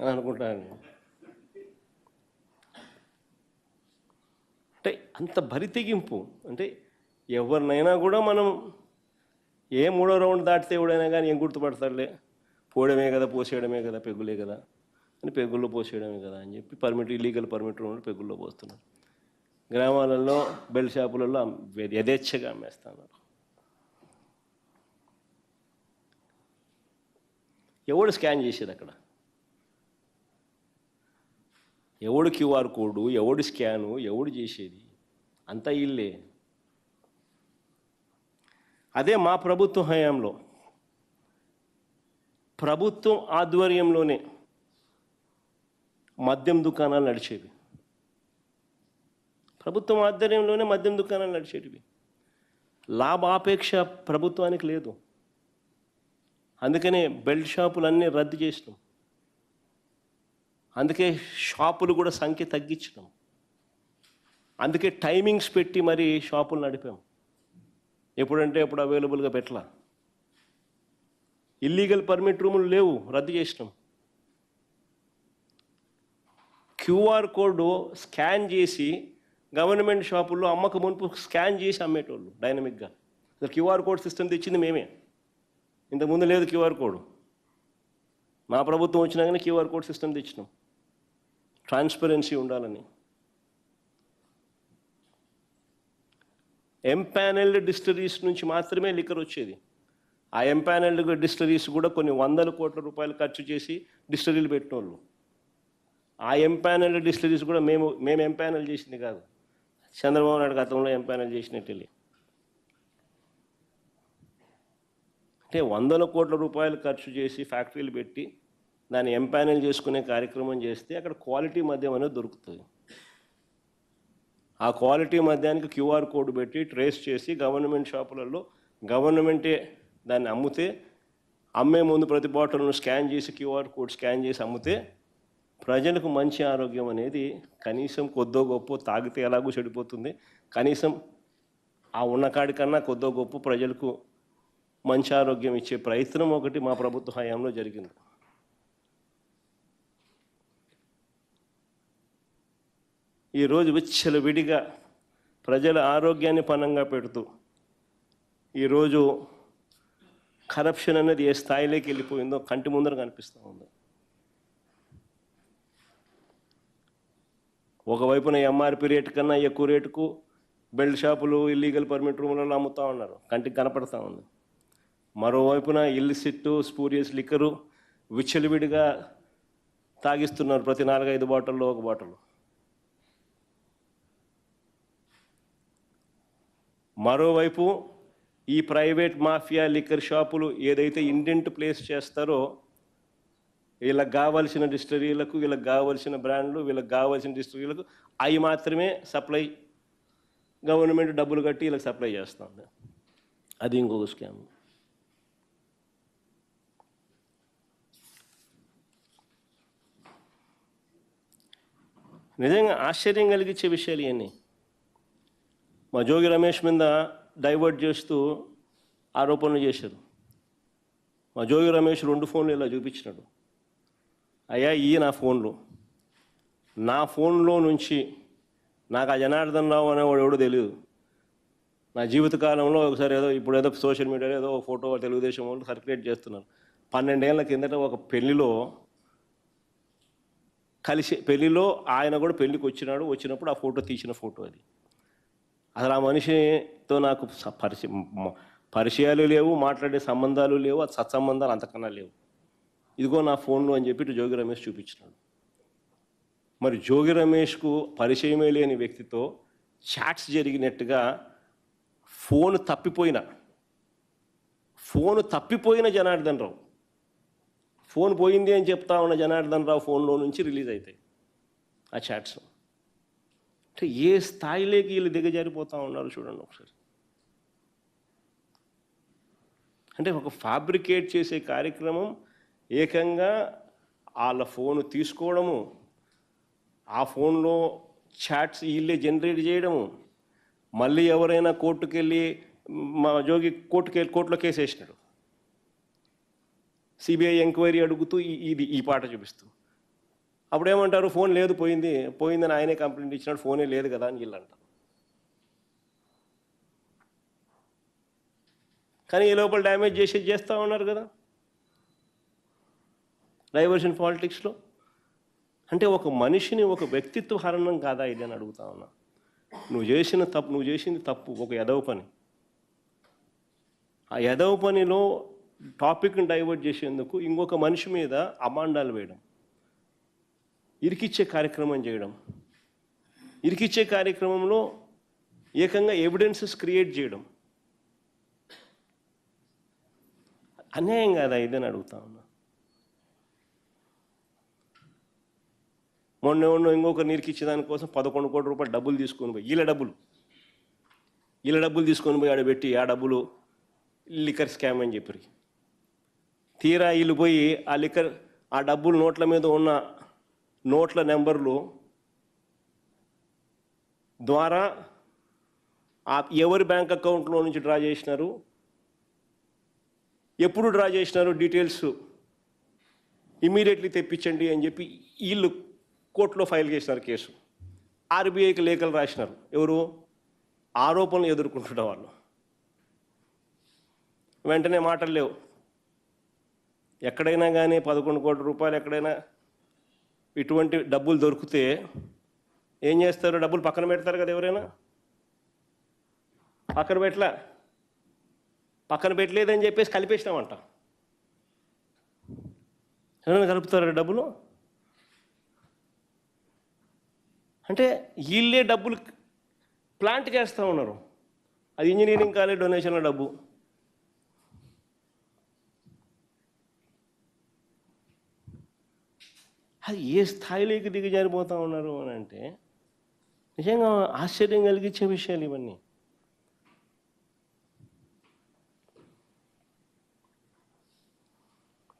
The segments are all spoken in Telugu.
అని అనుకుంటాను అంటే అంత భరితెగింపు అంటే ఎవరినైనా కూడా మనం ఏ మూడో రౌండ్ దాటితే ఎవడైనా కానీ ఏం గుర్తుపడతాడులే? పోవడమే కదా పోసేయడమే కదా పెగ్గులే కదా అని పెగ్గుల్లో పోసేయడమే కదా అని చెప్పి పర్మిట్ ఇల్లీగల్ పర్మిట్ ఉండి పెగ్గుల్లో పోస్తున్నారు. గ్రామాలలో బెల్ట్ షాపులలో యథేచ్ఛగా అమ్మేస్తున్నారు. ఎవడు స్కాన్ చేసేది అక్కడ? ఎవడు క్యూఆర్ కోడు ఎవడు స్కాను ఎవడు చేసేది? అంతా ఇల్లే. అదే మా ప్రభుత్వ హయాంలో. ప్రభుత్వం ఆధ్వర్యంలోనే మద్యం దుకాణాలు నడిచేవి. ప్రభుత్వం ఆధ్వర్యంలోనే మద్యం దుకాణాలు నడిచేటివి. లాభాపేక్ష ప్రభుత్వానికి లేదు. అందుకనే బెల్ట్ షాపులన్నీ రద్దు చేసినాం. అందుకే షాపులు కూడా సంఖ్య తగ్గించినాం. అందుకే టైమింగ్స్ పెట్టి మరి షాపులు నడిపాం. ఎప్పుడంటే ఎప్పుడు అవైలబుల్గా పెట్టలా. ఇల్లీగల్ పర్మిట్ రూములు లేవు రద్దు చేసినాం. క్యూఆర్ కోడ్ స్కాన్ చేసి గవర్నమెంట్ షాపుల్లో అమ్మక మునుపు స్కాన్ చేసి అమ్మేటోళ్ళు డైనమిక్గా. అసలు క్యూఆర్ కోడ్ సిస్టమ్ తెచ్చింది మేమే. ఇంతకుముందు లేదు క్యూఆర్ కోడ్. మా ప్రభుత్వం వచ్చినాకనే క్యూఆర్ కోడ్ సిస్టమ్ తెచ్చినాం. ట్రాన్స్పరెన్సీ ఉండాలని. ఎంపానెల్డ్ డిస్టరీస్ నుంచి మాత్రమే లిక్కర్ వచ్చేది. ఆ ఎంపానెల్డ్ డిస్టరీస్ కూడా కొన్ని వందల కోట్ల రూపాయలు ఖర్చు చేసి డిస్టరీలు పెట్టినోళ్ళు. ఆ ఎంపానెల్డ్ డిస్టరీస్ కూడా మేము మేము ఎంపానెల్ చేసింది కాదు. చంద్రబాబు నాయుడు గతంలో ఎంపానెల్ చేసినట్టు అంటే వందల కోట్ల రూపాయలు ఖర్చు చేసి ఫ్యాక్టరీలు పెట్టి దాన్ని ఎంపానల్ చేసుకునే కార్యక్రమం చేస్తే అక్కడ క్వాలిటీ మద్యం అనేది దొరుకుతుంది. ఆ క్వాలిటీ మద్యానికి క్యూఆర్ కోడ్ పెట్టి ట్రేస్ చేసి గవర్నమెంట్ షాపులలో గవర్నమెంటే దాన్ని అమ్మితే అమ్మే ముందు ప్రతి బాటిల్ను స్కాన్ చేసి క్యూఆర్ కోడ్ స్కాన్ చేసి అమ్మితే ప్రజలకు మంచి ఆరోగ్యం అనేది కనీసం కొద్దో గొప్ప తాగితే ఎలాగో చెడిపోతుంది. కనీసం ఆ ఉన్న కాడికన్నా కొద్దో గొప్ప ప్రజలకు మంచి ఆరోగ్యం ఇచ్చే ప్రయత్నం ఒకటి మా ప్రభుత్వ హయాంలో జరిగింది. ఈరోజు విచ్చలవిడిగా ప్రజల ఆరోగ్యాన్ని పనంగా పెడుతూ ఈరోజు కరప్షన్ అనేది ఏ స్థాయిలోకి వెళ్ళిపోయిందో కంటి ముందర కనిపిస్తూ ఉంది. ఒకవైపున ఎంఆర్పి రేటు కన్నా ఎక్కువ రేటుకు బెల్ట్ షాపులు ఇల్లీగల్ పర్మిట్ రూములలో అమ్ముతూ ఉన్నారు. కంటికి కనపడతా ఉంది. మరోవైపున ఇల్లు సిట్టు స్పూరియస్ లిక్కరు విచ్చలవిడిగా తాగిస్తున్నారు ప్రతి నాలుగైదు బాటిల్లో ఒక బాటిల్. మరోవైపు ఈ ప్రైవేట్ మాఫియా లిక్కర్ షాపులు ఏదైతే ఇండెంట్ ప్లేస్ చేస్తారో వీళ్ళకి కావాల్సిన డిస్టరీలకు వీళ్ళకి కావాల్సిన బ్రాండ్లు వీళ్ళకి కావాల్సిన డిస్టరీలకు అవి మాత్రమే సప్లై గవర్నమెంట్ డబ్బులు కట్టి వీళ్ళకి సప్లై చేస్తుంది. అది ఇంకొక స్కామ్. నిజంగా ఆశ్చర్యం కలిగించే విషయాలు ఇవన్నీ. మా జోగి రమేష్ మీద డైవర్ట్ చేస్తూ ఆరోపణలు చేశారు. మా జోగి రమేష్ రెండు ఫోన్లు ఇలా చూపించినాడు. అయ్యా ఈ నా ఫోన్లు. నా ఫోన్లో నుంచి నాకు ఆ జనార్దన్ రావు అనేవాడు ఎవడో తెలియదు నా జీవితకాలంలో ఒకసారి ఏదో ఇప్పుడు ఏదో సోషల్ మీడియాలో ఏదో ఒక ఫోటో తెలుగుదేశం వాళ్ళు సర్క్యులేట్ చేస్తున్నారు. పన్నెండేళ్ళ కిందట ఒక పెళ్ళిలో కలిసి పెళ్ళిలో ఆయన కూడా పెళ్ళికి వచ్చినాడు. వచ్చినప్పుడు ఆ ఫోటో తీసిన ఫోటో అది. అసలు ఆ మనిషితో నాకు పరిచయం పరిచయాలు లేవు మాట్లాడే సంబంధాలు లేవు అది సత్సంబంధాలు అంతకన్నా లేవు. ఇదిగో నా ఫోన్లో అని చెప్పి ఇటు జోగి రమేష్ చూపించినాడు. మరి జోగి రమేష్కు పరిచయమే లేని వ్యక్తితో చాట్స్ జరిగినట్టుగా ఫోన్ తప్పిపోయిన ఫోన్ తప్పిపోయిన జనార్దన్ రావు ఫోన్ పోయింది అని చెప్తా ఉన్న జనార్దన్ రావు ఫోన్లో నుంచి రిలీజ్ అవుతాయి ఆ చాట్స్. అంటే ఏ స్థాయిలోకి వీళ్ళు దిగజారిపోతూ ఉన్నారు చూడండి ఒకసారి. అంటే ఒక ఫ్యాబ్రికేట్ చేసే కార్యక్రమం ఏకంగా వాళ్ళ ఫోన్ తీసుకోవడము ఆ ఫోన్లో చాట్స్ వీళ్ళే జనరేట్ చేయడము మళ్ళీ ఎవరైనా కోర్టుకెళ్ళి మా జోగి కోర్టుకు వెళ్ళి కోర్టులో కేసు వేసినాడు. సిబిఐ ఎంక్వైరీ అడుగుతూ ఈ- ఇది ఈ పాట చూపిస్తూ. అప్పుడు ఏమంటారు ఫోన్ లేదు పోయింది పోయిందని ఆయనే కంప్లైంట్ ఇచ్చినాడు ఫోనే లేదు కదా అని వీళ్ళు అంటారు కానీ ఈ లోపల డ్యామేజ్ చేసేది చేస్తూ ఉన్నారు కదా. డైవర్షన్ పాలిటిక్స్లో. అంటే ఒక మనిషిని ఒక వ్యక్తిత్వ హరణం కాదా ఇది అని అడుగుతా ఉన్నా. నువ్వు చేసిన తప్పు నువ్వు చేసింది తప్పు ఒక ఎదవ పని. ఆ ఎదవ పనిలో టాపిక్ని డైవర్ట్ చేసేందుకు ఇంకొక మనిషి మీద అమాండాలు వేయడం. ఇరికిచ్చే కార్యక్రమం చేయడం. ఇరికిచ్చే కార్యక్రమంలో ఏకంగా ఎవిడెన్సెస్ క్రియేట్ చేయడం. అన్యాయం కాదా ఇదని అడుగుతా ఉన్నా. మొన్న మొన్న ఇంకొక నీరుకిచ్చే దానికోసం పదకొండు కోట్ల రూపాయలు డబ్బులు తీసుకొని పోయి ఇళ్ళ డబ్బులు. వీళ్ళ డబ్బులు తీసుకొని పోయి ఆడ పెట్టి ఆ డబ్బులు లిక్కర్ స్కామ్ అని చెప్పి తీరా వీళ్ళు పోయి ఆ లిక్కర్ ఆ డబ్బులు నోట్ల మీద ఉన్న నోట్ల నెంబర్లు ద్వారా ఆ ఎవరి బ్యాంక్ అకౌంట్లో నుంచి డ్రా చేసినారు? ఎప్పుడు డ్రా చేసినారు? డీటెయిల్స్ ఇమీడియట్లీ తెప్పించండి అని చెప్పి వీళ్ళు కోర్టులో ఫైల్ చేసినారు కేసు. ఆర్బీఐకి లేఖలు రాసినారు. ఎవరు? ఆరోపణలు ఎదుర్కొంటున్న వాళ్ళు. వెంటనే మాటలు లేవు. ఎక్కడైనా కానీ పదకొండు కోట్ల రూపాయలు ఎక్కడైనా ఇటువంటి డబ్బులు దొరికితే ఏం చేస్తారు? డబ్బులు పక్కన పెడతారు కదా ఎవరైనా? పక్కన పెట్టలే? పక్కన పెట్టలేదని చెప్పేసి కలిపేసినామంట. ఎవరైనా కలుపుతారా డబ్బులు? అంటే వీళ్ళే డబ్బులు ప్లాంట్ చేస్తూ ఉన్నారు. అది ఇంజనీరింగ్ కాలేజ్ డొనేషన్ల డబ్బు. అది ఏ స్థాయిలోకి దిగజారిపోతూ ఉన్నారు అని అంటే నిజంగా ఆశ్చర్యం కలిగించే విషయాలు ఇవన్నీ.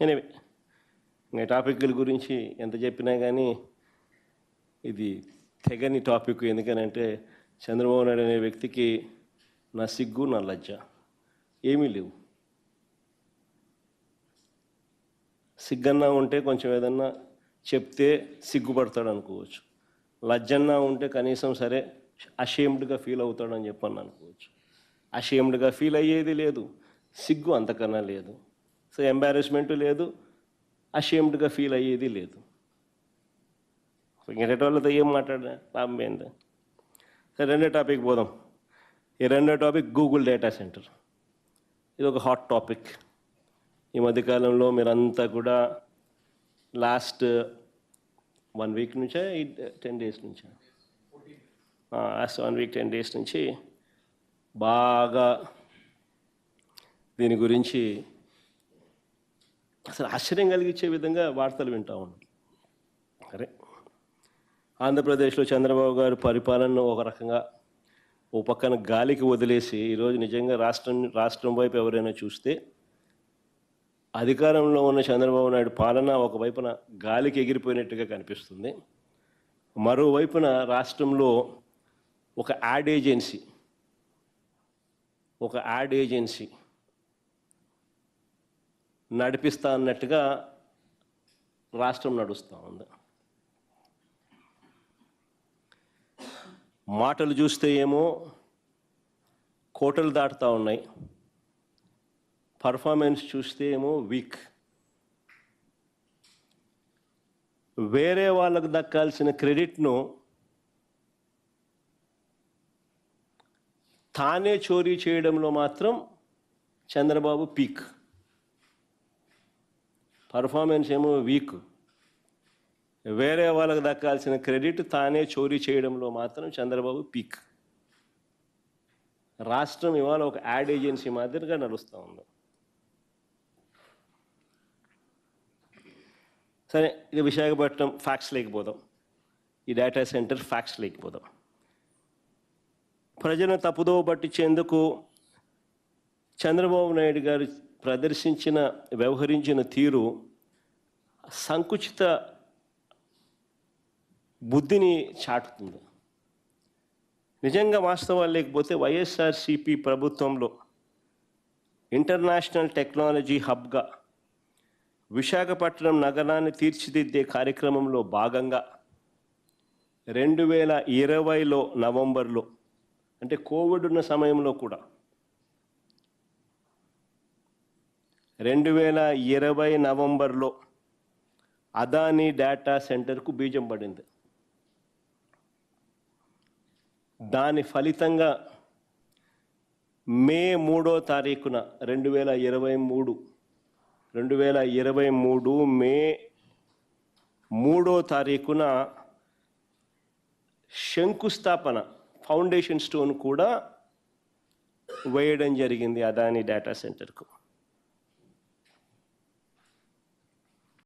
ఎనివే ఇంకా టాపిక్ల గురించి ఎంత చెప్పినా కానీ ఇది తెగని టాపిక్. ఎందుకనంటే చంద్రబాబు నాయుడు అనే వ్యక్తికి నా సిగ్గు నా లజ్జ. ఏమీ లేవు. సిగ్గన్నా ఉంటే కొంచెం ఏదన్నా చెప్తే సిగ్గుపడతాడు అనుకోవచ్చు. లజ్జన్నా ఉంటే కనీసం సరే అషేమ్డ్గా ఫీల్ అవుతాడని చెప్పని అనుకోవచ్చు. అషేమ్డ్గా ఫీల్ అయ్యేది లేదు. సిగ్గు అంతకన్నా లేదు. సో ఎంబారెస్మెంట్ లేదు. అషేమ్డ్గా ఫీల్ అయ్యేది లేదు. ఇంకటి వాళ్ళతో ఏం మాట్లాడా లాభం ఏంటి సరే రెండో టాపిక్ పోదాం. ఈ రెండో టాపిక్ గూగుల్ డేటా సెంటర్. ఇది ఒక హాట్ టాపిక్. ఈ మధ్యకాలంలో మీరంతా కూడా లాస్ట్ వన్ వీక్ నుంచా టెన్ డేస్ నుంచా? Last one week ten days నుంచి బాగా దీని గురించి అసలు ఆశ్చర్యం కలిగించే విధంగా వార్తలు వింటా ఉన్నాం. సరే ఆంధ్రప్రదేశ్లో చంద్రబాబు గారు పరిపాలనను ఒక రకంగా ఓ పక్కన గాలికి వదిలేసి ఈరోజు నిజంగా రాష్ట్రం రాష్ట్రం వైపు ఎవరైనా చూస్తే అధికారంలో ఉన్న చంద్రబాబు నాయుడు పాలన ఒకవైపున గాలికి ఎగిరిపోయినట్టుగా కనిపిస్తుంది. మరోవైపున రాష్ట్రంలో ఒక యాడ్ ఏజెన్సీ ఒక యాడ్ ఏజెన్సీ నడిపిస్తా అన్నట్టుగా రాష్ట్రం నడుస్తూ ఉంది. మాటలు చూస్తే ఏమో కోటలు దాటుతూ ఉన్నాయి. పర్ఫార్మెన్స్ చూస్తే ఏమో వీక్ వేరే వాళ్ళకు దక్కాల్సిన క్రెడిట్ను తానే చోరీ చేయడంలో మాత్రం చంద్రబాబు పీక్ పర్ఫార్మెన్స్ ఏమో వీక్ వేరే వాళ్ళకు దక్కాల్సిన క్రెడిట్ తానే చోరీ చేయడంలో మాత్రం చంద్రబాబు పీక్ రాష్ట్రం ఇవాళ ఒక యాడ్ ఏజెన్సీ మాదిరిగా నడుస్తూ ఉంది. సరే ఇక విశాఖపట్నం ఫ్యాక్స్ లేకపోదాం ఈ డేటా సెంటర్ ఫ్యాక్స్ లేకపోదాం ప్రజలను తప్పుదోవ పట్టించేందుకు చంద్రబాబు నాయుడు గారు ప్రదర్శించిన వ్యవహరించిన తీరు సంకుచిత బుద్ధిని చాటుతుంది. నిజంగా వాస్తవాలు లేకపోతే వైఎస్ఆర్సిపి ప్రభుత్వంలో ఇంటర్నేషనల్ టెక్నాలజీ హబ్గా విశాఖపట్నం నగరాన్ని తీర్చిదిద్దే కార్యక్రమంలో భాగంగా రెండు వేల ఇరవైలో నవంబర్లో అంటే కోవిడ్ ఉన్న సమయంలో కూడా రెండు వేల ఇరవై నవంబర్లో అదానీ డేటా సెంటర్కు బీజం పడింది. దాని ఫలితంగా మే మూడో తారీఖున రెండు వేల ఇరవై మూడు రెండు వేల ఇరవై మూడు మే మూడో తారీఖున శంకుస్థాపన ఫౌండేషన్ స్టోన్ కూడా వేయడం జరిగింది అదాని డేటా సెంటర్కు.